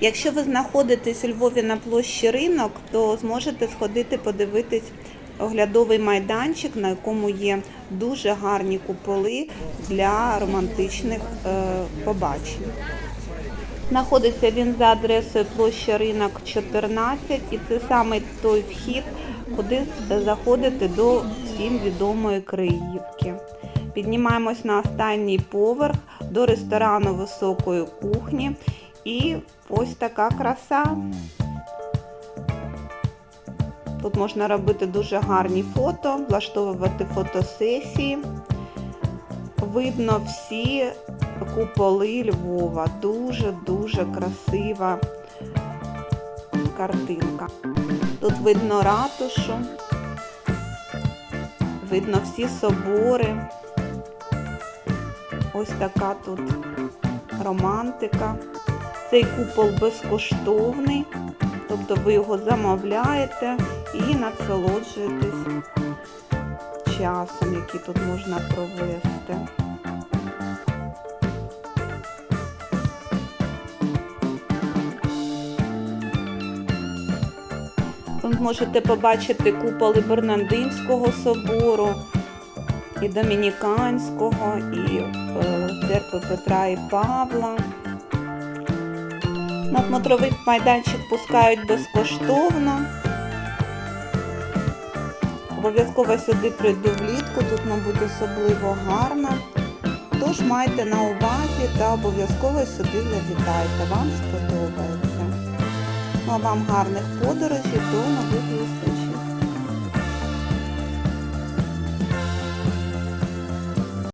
Якщо ви знаходитесь у Львові на площі ринок, то зможете сходити подивитись оглядовий майданчик, на якому є дуже гарні куполи для романтичних е, побачень. Знаходиться він за адресою площа ринок 14 і це саме той вхід, куди заходити до всім відомої Криївки. Піднімаємось на останній поверх до ресторану високої кухні і ось така краса. Тут можна робити дуже гарні фото, влаштовувати фотосесії. Видно всі куполи Львова. Дуже-дуже красива картинка. Тут видно ратушу, видно всі собори. Ось така тут романтика. Цей купол безкоштовний, тобто ви його замовляєте і насолоджуєтесь часом, який тут можна провести. Ви можете побачити куполи Бернандинського собору, і Домініканського, і е, церкви Петра і Павла. На смотровий майданчик пускають безкоштовно. Обов'язково сюди прийду влітку, тут, мабуть, особливо гарно. Тож майте на увазі та обов'язково сюди завітайте, вам сподобається. Ну а вам гарних подорожей, до нових зустрічей!